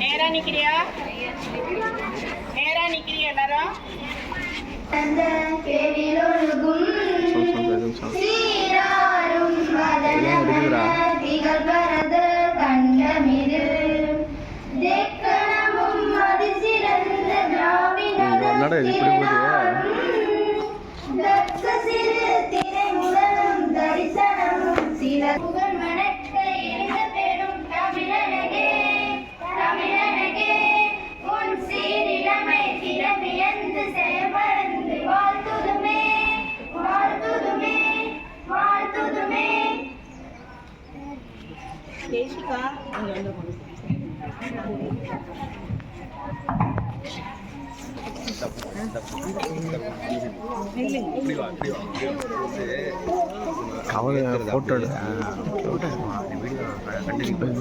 நேரா நிக்கிறியா நேரா நிக்கிறியா எல்லாரும் அந்த பேரிலொழுகும் சீராரும் ஃபோட்டோ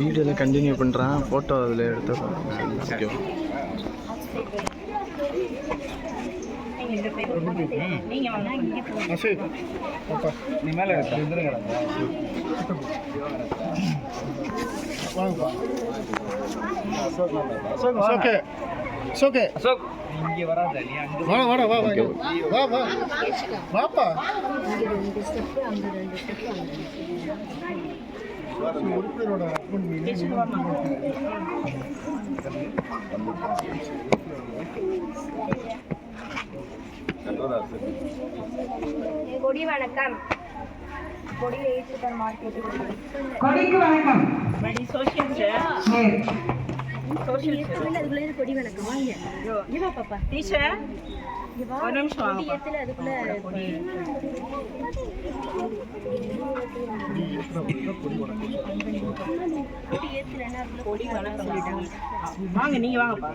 வீடியோவில் கண்டினியூ பண்ணுறான் ஃபோட்டோ அதில் எடுத்து ஓகே. நீ மேலே அசோக். இங்கே வராத நீ அங்கே வாடா வாடா வா வா. வா வா. வாப்பா. உறுப்பினரோட மீது கொடி வணக்கம். கொடி ஏற்றுத்தர மாட்டேன் கொடிக்கு வணக்கம். படி சோஷியல் நேர் டீச்சர் ஒரு நிமிஷம் வாங்க கொடி சொல்லிட்டாங்க வாங்க நீங்க வாங்கப்பா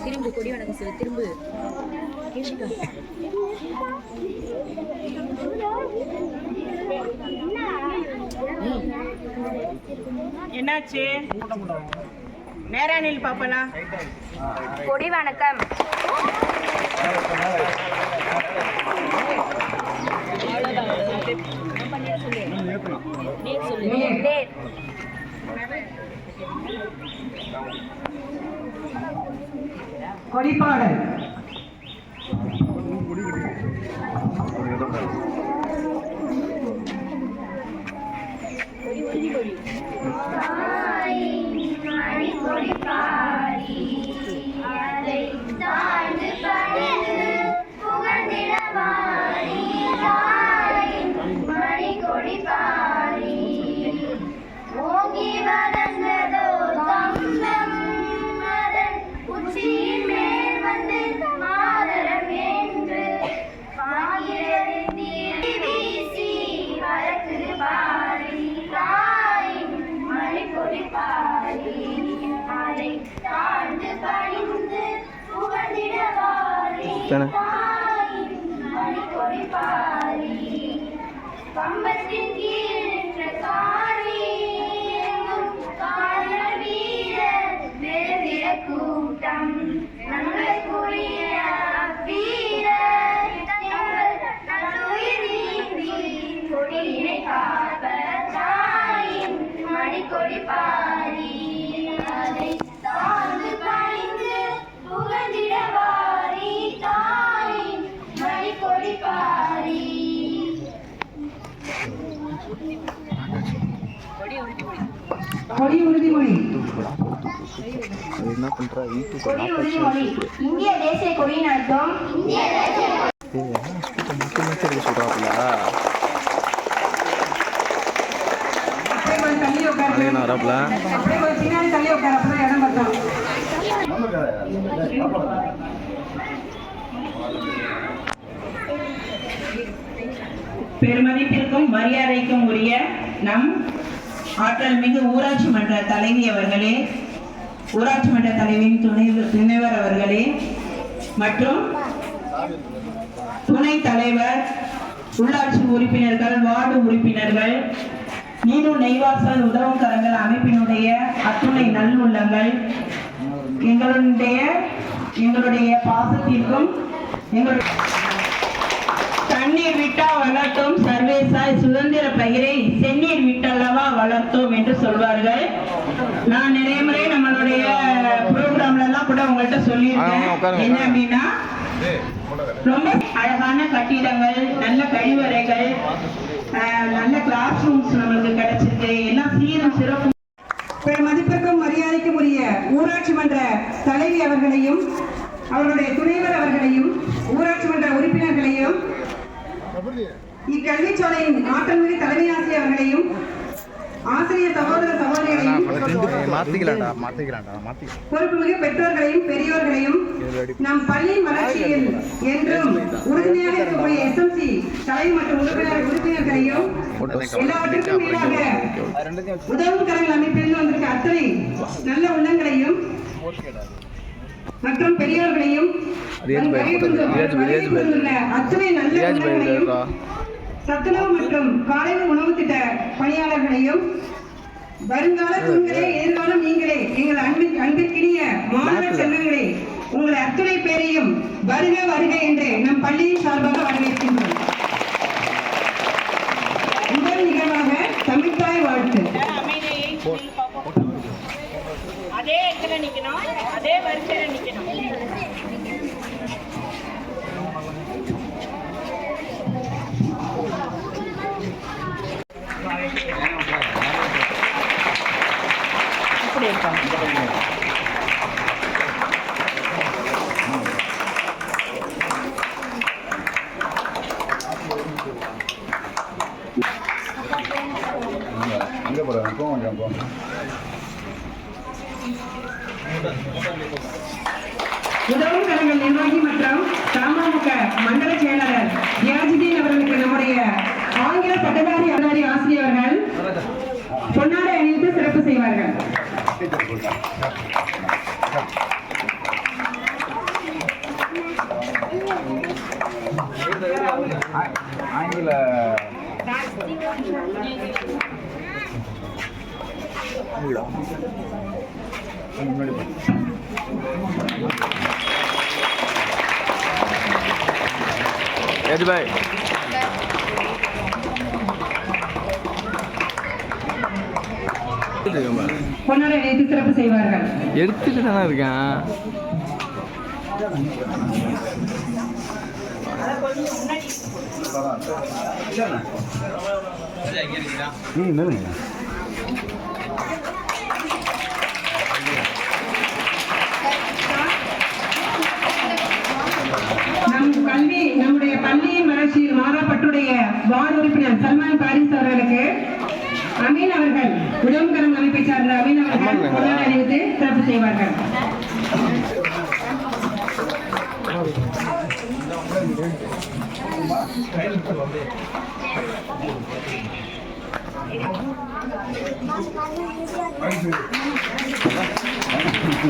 திரும்பு. கொடி வணக்கம் சொல்லு திரும்பு. என்னாச்சு? நேரா நில் பாப்பனா கொடி வணக்கம் நேர் நேர் கொடிப்பாடல். பாரி பம்பத்தின் கீழ் நின்ற கொடி உறுதிமொழி என்ன யூடியூப் கொடி உறுதிமொழி இந்திய தேசிய கொடியின் அர்த்தம் முக்கிய முக்கிய சொல்கிறாப்புல அப்படியே கொஞ்சம் தள்ளி உட்காரு நாளைக்கு நான் வராப்புல தள்ளி உட்காரு அப்பதான் இடம் பெருமதிப்பிற்கும் மரியாதைக்கும் உரிய நம் ஆற்றல் மிகு ஊராட்சி மன்ற தலைவி அவர்களே ஊராட்சி மன்ற தலைவியின் துணை துணைவர் அவர்களே மற்றும் துணை தலைவர் உள்ளாட்சி உறுப்பினர்கள் வார்டு உறுப்பினர்கள் நீரு நெய்வாசல் உதவும் கரங்கள் அமைப்பினுடைய அத்துணை நல்லுள்ளங்கள் எங்களுடைய எங்களுடைய பாசத்திற்கும் எங்களுடைய தண்ணீர் விட்டா வளர்த்தும் சர்வேசாய் சுதந்திர பயிரை செந்நீர் விட்டல்லவா வளர்த்தோம் என்று சொல்வார்கள். நான் நிறைய முறை நம்மளுடைய ப்ரோக்ராம்ல எல்லாம் கூட உங்கள்கிட்ட சொல்லியிருக்கேன். என்ன அப்படின்னா ரொம்ப அழகான கட்டிடங்கள் நல்ல கழிவறைகள் நல்ல கிளாஸ் ரூம்ஸ் நம்மளுக்கு கிடைச்சிருக்கு. எல்லாம் சீரும் சிறப்பும். பெரும் மதிப்பிற்கும் மரியாதைக்கும் உரிய ஊராட்சி மன்ற தலைவி அவர்களையும் அவருடைய துணைவர் அவர்களையும் ஊராட்சி மன்ற உறுப்பினர்களையும் இக்கல்விச்சாலையின் ஆற்றல்மிகு தலைமை ஆசிரியர் அவர்களையும் ஆசிரியர் சகோதர சகோதரிகளையும் பொறுப்புமிகு பெற்றோர்களையும் பெரியோர்களையும் நம் பள்ளியின் வளர்ச்சியில் என்றும் உறுதுணையாக இருக்கக்கூடிய எஸ்எம்சி தலைமை மற்றும் உறுப்பினர் உறுப்பினர்களையும் எல்லாவற்றிற்கும் மேலாக உதவும் கரங்கள் அமைப்பிலிருந்து வந்திருக்க அத்தனை நல்ல உள்ளங்களையும் மற்றும் பெரியோர்களையும் அத்தனை நல்ல உள்ளங்களையும்? சத்துணவு மற்றும் காலை உணவு திட்ட பணியாளர்களையும் வருங்கால தூண்களே எதிர்காலம் நீங்களே எங்கள் அன்பின் அன்பிற்கினிய மாணவ செல்வங்களே உங்களை அத்துணை பேரையும் வருக வருக என்று நம் பள்ளியின் சார்பாக வரவேற்கின்றோம். முதல் நிகழ்வாக தமிழ்தாய் வாழ்த்து. அதே இடத்துல நிக்கணும் அதே வரிசையில நிக்கணும் கொஞ்சம் போ. உதவும் கரங்கள் நிர்வாகி மற்றும் தமுக மண்டல செயலாளர் தியாஜுதீன் அவர்களுக்கு நம்முடைய ஆங்கில பட்டதாரி அதாரி ஆசிரியர்கள் பொன்னாடை அணிவித்து சிறப்பு செய்வார்கள். ஆங்கில பாய்? அணிவித்து சிறப்பு செய்வார்கள். எடுத்துட்டு தானே இருக்கேன். ம் நம் கல்வி நம்முடைய பள்ளியின் வளர்ச்சியில் மாறாப்பட்டுடைய வார்டு உறுப்பினர் சல்மான் பாரிஸ் அவர்களுக்கு அமீன் அவர்கள் உடம்புகரம் அமைப்பை சார்ந்த அமீன் அவர்கள். பொன்னாடை அணிவித்து சிறப்பு செய்வார்கள்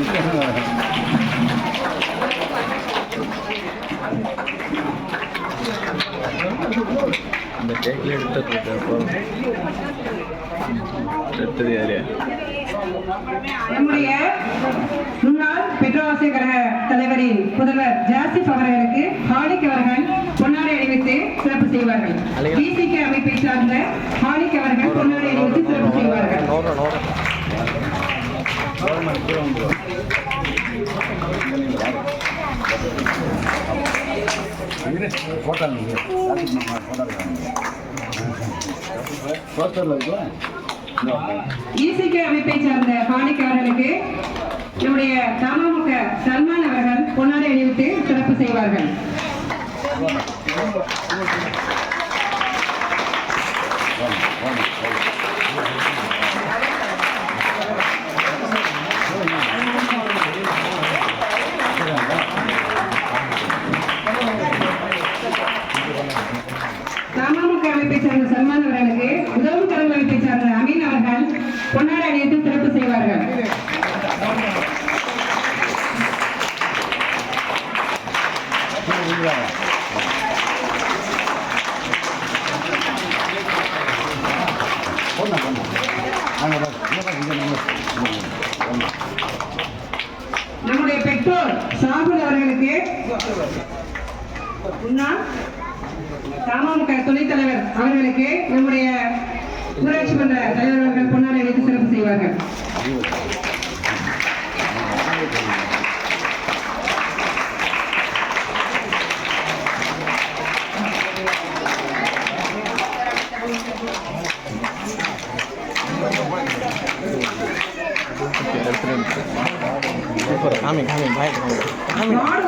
அந்த டேக்கில் எடுத்துட்டு எடுத்தது யாரு நம்முடைய முன்னாள் பெட்ரோவாசிய கழக தலைவரின் புதல்வர் ஜாசிப் அவர்களுக்கு ஹாலிக் அவர்கள் பொன்னாடை அணிவித்து சிறப்பு செய்வார்கள். டிசிகே அமைப்பை சார்ந்த ஹாலிக் அவர்கள் பொன்னாடை அணிவித்து சிறப்பு செய்வார்கள். நோற நோற இசிகே அமைப்பை சார்ந்த ஹாலிக் நம்முடைய தமமுக சல்மான் அவர்கள் பொன்னாடை அணிவித்து சிறப்பு செய்வார்கள். நம்முடைய பெற்றோர் சாகுல் அவர்களுக்கு தமமுக துணைத் தலைவர் அவர்களுக்கு நம்முடைய ஊராட்சி மன்ற தலைவர் அவர்கள் பொன்னாடை வைத்து சிறப்பு செய்வார்கள். காமி காமி பாய் காமி வார்டு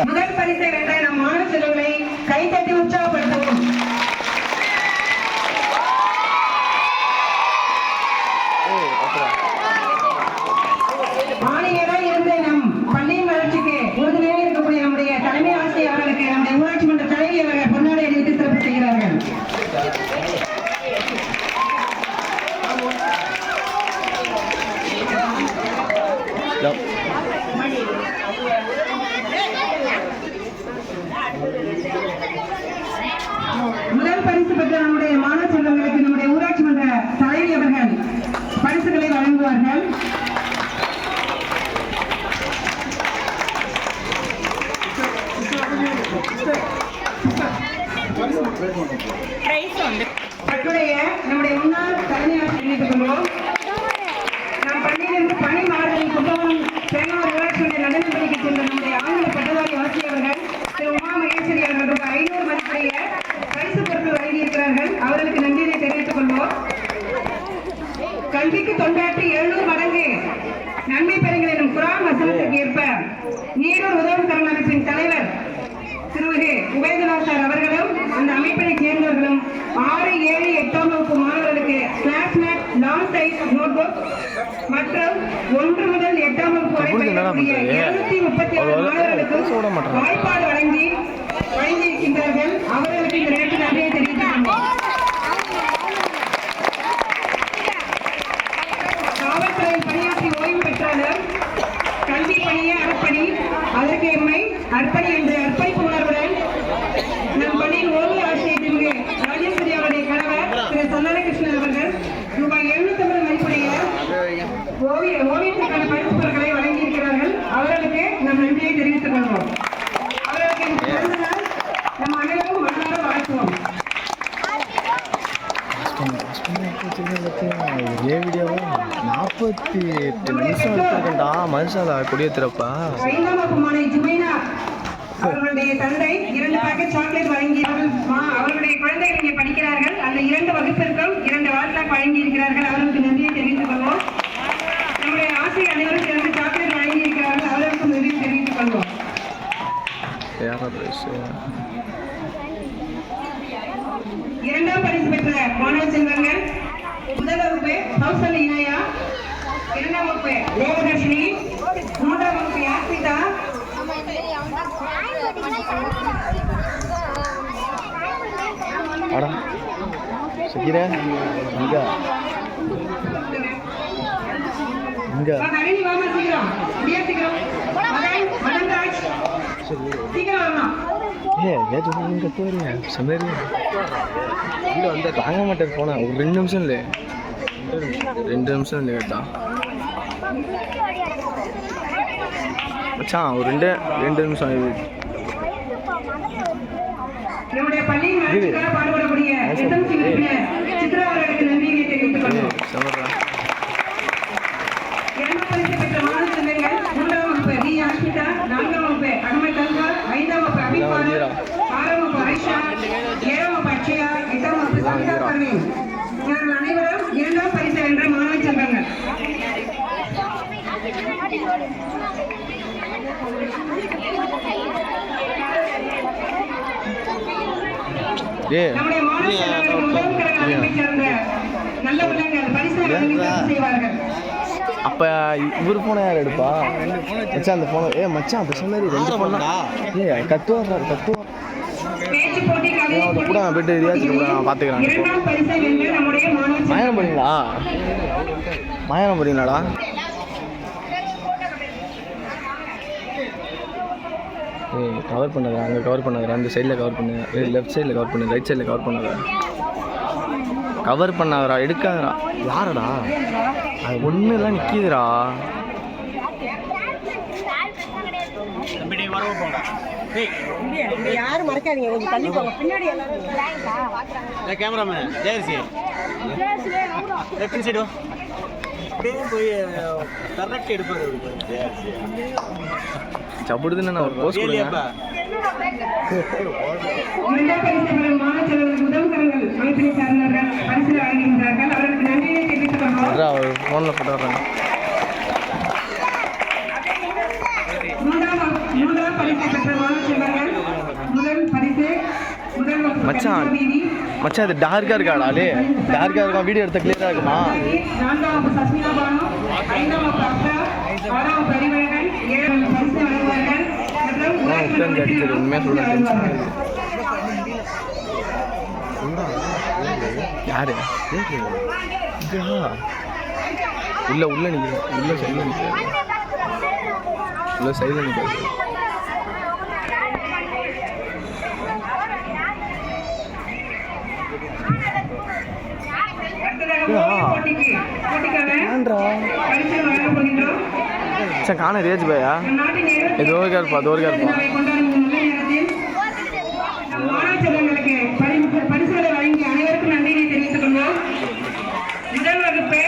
முதல் பரிசை வென்ற நம் மாணவ செல்வங்களை கைத்தட்டி உற்சாகப்படுத்தவும் ஏய் அப்புறம் ஆணையராக இருந்த நம் பள்ளியின் வளர்ச்சிக்கு உறுதுணையாக இருக்கக்கூடிய நம்முடைய தலைமை ஆசிரியர் அவர்களுக்கு நம்முடைய ஊராட்சி மன்ற தலைவி அவர்கள் பொன்னாடை அணிவித்து சிறப்பு செய்கிறார்கள் Yep. முதல் பரிசு பெற்ற நம்முடைய மாணவ செல்வங்களுக்கு நம்முடைய ஊராட்சி மன்ற தலைவி அவர்கள் பரிசுகளை வழங்குவார்கள் ப்ரைஸ் வந்து கட்டுடைய நம்முடைய முன்னாள் தலைமை ஆசிரியர் தெரிவித்துக் கொள்வோம் நம் பள்ளியிலிருந்து பணி மாறுதல் கும்பகோணம் தேங்காய் ஊராட்சி மன்ற நடுநிலைப்பள்ளிக்கு சென்ற நம்முடைய ஆங்கில பட்டதாரி ஆசிரியர் அவர்கள் திரு உமா மகேஸ்வரி அவர்கள் ரூபாய் ஐநூறு மதிப்புடைய பரிசு பொருட்கள் வழங்கியிருக்கிறார்கள் அவர்களுக்கு நன்றியை தெரிவித்துக் கொள்வோம் கல்விக்கு தொண்டாற்றி எழுநூறு மடங்கு நன்மை பெறுங்கள் எனும் குரான் வசனத்திற்கு ஏற்ப நீடூர் உதவி கரண் அமைப்பின் தலைவர் திருமிகு உபேந்திரநாத் சார் அவர்களும் அந்த அமைப்பினைச் சேர்ந்தவர்களும் ஆறு ஏழு எட்டாம் வகுப்பு மாணவர்களுக்கு கிளாஸ்மேட் லாங் சைஸ் நோட்புக் மற்றும் ஒன்று முதல் எட்டாம் வகுப்பு வரை உங்களுக்கு என்னடா பயிலக்கூடிய பண்றது? இருநூத்தி முப்பத்தி ஆறு அவ்வளவு மாணவர்களுக்கும் பேச விட மாட்றாங்க. வாய்ப்பாடு வழங்கி வழங்கியிருக்கின்றார்கள் அவர்களுக்கு இந்த நேரத்தில் நன்றியை தெரிவித்துக் கொள்வோம் காவல்துறையில் பணியாற்றி ஓய்வு பெற்றாலும் கல்வி பணியே அர்ப்பணி அதற்கு எம்மை அர்ப்பணி என்று அர்ப்பணிப்பு உணர்வுடன் நம் பள்ளியின் ஓய்வு ஆசிரியர் திரு ராஜேஸ்வரி அவருடைய கணவர் திரு சந்தனகிருஷ்ணன் அவர்கள் ரூபாய் எழுநூத்தி ஐம்பது மதிப்புடைய ஓவிய ஓவியத்திற்கான பரிசு பொருட்களை வழங்கியிருக்கிறார்கள் அவர்களுக்கு நம் நன்றியை தெரிவித்துக் கொள்வோம் அவர்களுக்கு இந்த பிறந்த நாள் நம் அனைவரும் மனதார வாழ்த்துவோம் ஒரே வீடியோவா? நாற்பத்தி எட்டு நிமிஷம் எடுத்துருக்கேன்டா மனுஷாலா கொடியேத்துறப்பா அவர்களுடைய தந்தை இரண்டு பாக்கெட் சாக்லேட் வழங்கி அவர்களுடைய குழந்தைகள் இங்கே படிக்கிறார்கள். அந்த இரண்டு வகுப்பிற்கும் இரண்டு வாட்லாக் வழங்கி இருக்கிறார்கள் அவர்களுக்கு நன்றியை தெரிவித்துக் கொள்வோம். நம்முடைய ஆசிரியர் அனைவரும் இரண்டு சாக்லேட் வழங்கி இருக்கிறார்கள் அவர்களுக்கும் நன்றி தெரிவித்துக் கொள்வோம். இரண்டாம் பரிசு பெற்ற மாணவ செல்வங்கள் முதல் வகுப்பு கௌசல் இனாயா இரண்டாம் வகுப்பு. தேவதர்ஷினி மூன்றாம் வகுப்பு யாஸ்மிதா அடா சகிரா இங்க இங்க வா, ஹரிணி வாமா சீக்கிரம். முடியா சீக்கிரம். மகன் மகன் ராஜ் சீக்கிரம் வரணும். ஏ ஏது இங்க போறியா சமேரி இங்க வந்து தாங்க மாட்டேன் போனேன் ஒரு ரெண்டு நிமிஷம் இல்லை. ரெண்டு நிமிஷம் இல்லை கேட்டா மச்சான் ஒரு ரெண்டு ரெண்டு நிமிஷம் நம்முடைய வளர்ச்சிக்காக பாடுபடக்கூடிய எஸ்எம்சி உறுப்பினர் சித்ரா பர்வீன் இவர்கள் அனைவரும் இரண்டாம் பரிசு வென்ற மாணவ செல்வங்கள் ஏ நம்முடைய மாணவ சேர்ந்த நல்ல உள்ளங்கள் பரிசு செய்வார்கள். அப்போ இவர் ஃபோனை யார் எடுப்பா? மச்சான் அந்த ஃபோனை ஏ மச்சான் அப்போ சொன்னாரி ரெண்டு ஃபோனா ஏ கத்துவார் கத்துவார் பேச்சு போட்டி கவிதை அது போட்டி. கூட போயிட்டு ரியாச்சு கூட மாணவ மாயானம் போறீங்களா மாயானம் போறீங்களாடா கவர் பண்ணாத அங்கே கவர் பண்ணாத அந்த சைடில் கவர் பண்ணு. லெஃப்ட் சைடில் கவர் பண்ணு ரைட் சைடில் கவர் பண்ணாத. கவர் பண்ணாதடா எடுக்காதடா. யாரடா? அது ஒன்றும் எல்லாம் நிற்கிதுடா யாரும் மறைக்காதீங்க கொஞ்சம் தள்ளி போங்க. பின்னாடி எல்லாரும் கேமராமேன் ஜெயரிசி. லெஃப்ட் சைடு அப்படியே போய் கரெக்ட் எடுப்பாரு தெரிவித்துக் கொள்வோம் அதான் அவர் ஃபோனில் போட்டு வகுப்பு மச்சான் மச்சான் இது டார்க்காக இருக்காடாலே டார்க்காக இருக்கும் வீடியோ எடுத்த கிளியராக இருக்குமா? நான்காம் அடிச்சது, யாரு? உள்ள உள்ள நிற்கிறேன் உள்ள சைடில் நிற்கிறேன் உள்ள சைடில் நிற்கிறேன் அடுத்ததாக ஓவிய போட்டிக்கு போட்டிக்காக ஏன்டா பரிசு வழங்கப் போகின்றோம் சார் காண ரேஜ் பையா நம் நாட்டின் இருபத்தி ஏதோ இருப்பா அதோ இருப்பா விழாவை கொண்டாடும் இந்த நல்ல நேரத்தில் நம் மாணவ செல்வங்களுக்கு பரி- பரிசுகளை வழங்கி அனைவருக்கும் நன்றியை தெரிவித்துக் கொள்வோம். முதல் வகுப்பு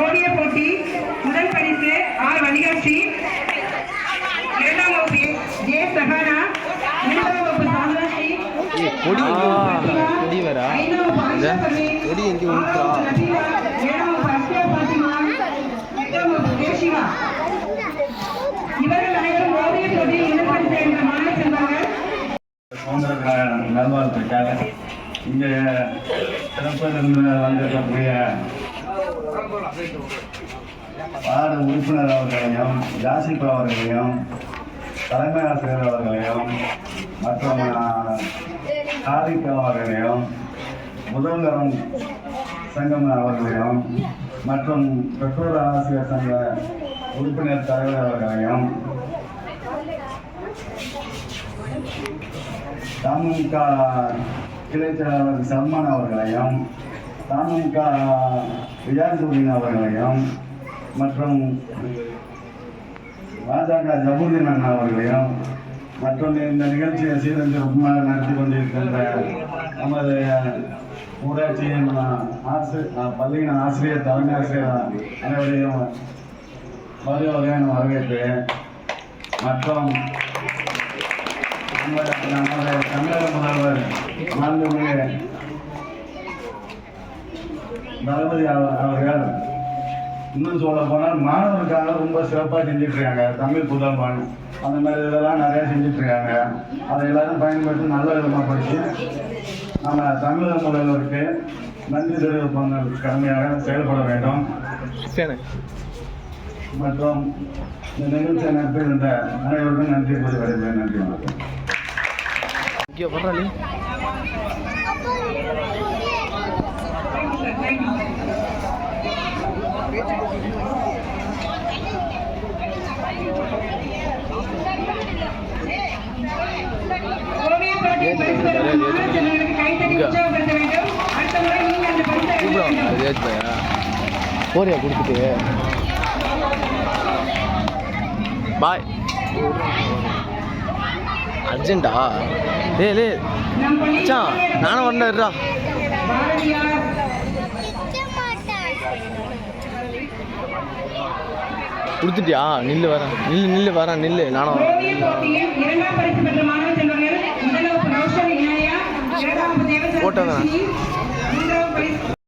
ஓவிய போட்டி முதல் பரிசு ஆர் வணிகாட்சி இரண்டாம் வகுப்பு ஜே சஹானா மூன்றாம் வகுப்பு சாந்தனாஸ்ரீ கொடி கொடி வரா? கொடி எங்கே ஆறாம் வகுப்பு நபீலா, இவர்கள் அனைவரும் ஓவிய போட்டியில் மாணவ செல்வங்கள் சுதந்திர நல்வாழ்த்துக்காக இங்கே சிறப்பிலிருந்து வந்திருக்கக்கூடிய வார்டு உறுப்பினர் அவர்களையும் ஜாசிப் அவர்களையும் தலைமை ஆசிரியர் அவர்களையும் மற்றும் காரிக் அவர்களையும் முதல்வரும் சங்கம் அவர்களையும் மற்றும் பெற்றோர் ஆசிரியர் சங்க உறுப்பினர் தலைவர் அவர்களையும் தாமுக கிளை செயலாளர் சல்மான் அவர்களையும் தாமுக ரியாசுதீன் அவர்களையும் மற்றும் பாஜக ஜபுதீன் அண்ணா அவர்களையும் மற்றும் இந்த நிகழ்ச்சியை சீரஞ்சிறப்புமாக நடத்தி கொண்டிருக்கின்ற நமது ஊராட்சியின் ஆசி பள்ளியின் ஆசிரியர் தலைமை ஆசிரியர் அனைவரையும் பதிவு வகையான வரவேற்கிறேன் மற்றும் நமது தமிழக முதல்வர் மாண்புமிகு தளபதி அவர்- அவர்கள். இன்னும் சொல்ல போனால் மாணவர்களுக்காக ரொம்ப சிறப்பாக செஞ்சுட்டு இருக்காங்க தமிழ் புதல்வன். அந்த மாதிரி இதெல்லாம் நிறைய செஞ்சுட்டு இருக்காங்க அதை எல்லாரும் பயன்படுத்தி நல்ல விதமாக படித்து நம்ம தமிழக முதல்வருக்கு நன்றி தெரிவிப்பது கடமையாக செயல்பட வேண்டும். மற்றும் இந்த நிகழ்ச்சியை நடத்துகின்ற அனைவருக்கும் நன்றி கூறி வருகிறேன் நன்றி வணக்கம். இங்கே பண்றாளி ஓவிய போட்டியில் பரிசு பெறும் மாணவ செல்வங்களுக்கு கைத்தட்டி உற்சாகப்படுத்த வேண்டும் அடுத்த முறை நீங்கள் அந்த பரிசை வெல்ல பையா போறியா கொடுத்துட்டு பாய். அர்ஜென்ட்டா டே லே மச்சான் நானும் பாரதியார் கொடுத்துட்டியா? நில்லு வரேன். நில்லு நில்லு வரேன். நில்லு நானும் வரேன்.